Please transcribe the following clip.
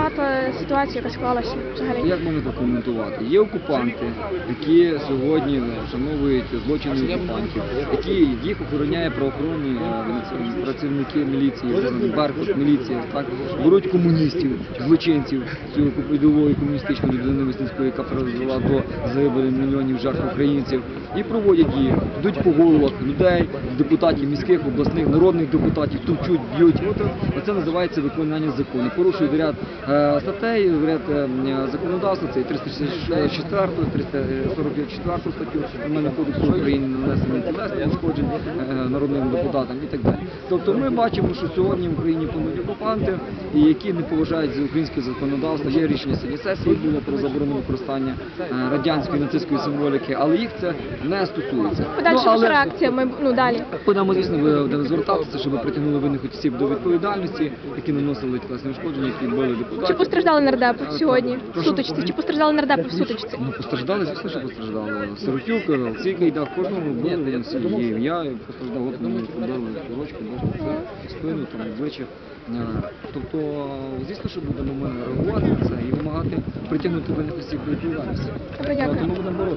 прокоментувати ситуацію, яка склалася взагалі? Як можна прокоментувати? Є окупанти, які сьогодні вшановують злочини окупантів, які їх охороняє правоохоронні е, працівники міліції, Беркут, міліція, так беруть комуністів, злочинців цієї ідеології комуністичної людини Веснянської, яка призвела до загибелі мільйонів жертв українців, і проводять їх, йдуть по головах людей, депутатів міських, обласних, народних депутатів, товчуть, б'ють. Оце називається виконання закону. Порушують ряд е, статей, ряд е, законодавства, це і 364, 344 статтю Кримінального кодексу України нанесення тілесних ушкоджень е, народним депутатам і так далі. Тобто ми бачимо, що сьогодні в Україні панують окупанти, і які не поважають українське законодавство. Є рішення сьогодні сесії було про заборону використання е, радянської нацистської символіки, але їх це не стосується. Подальша Ну, але- реакція, ми ну далі. Будемо, звісно, будемо звертатися, щоб притягнули винних осіб до відповідальності, які наносили тілесні ушкодження, які били депутатів. Чи постраждали нардепи сьогодні в сутичці? Чи постраждали нардепи в сутичці? Ну, постраждали, звісно, що постраждали. Сиротюк, Олексій Гайда, в кожному було є ім'я, і постраждав, от мені сорочку, бачите, це спину, там, обличчя. Е, Тобто, звісно, що будемо ми реагувати на це і вимагати притягнути винних осіб до відповідальності. Тому будемо боротися.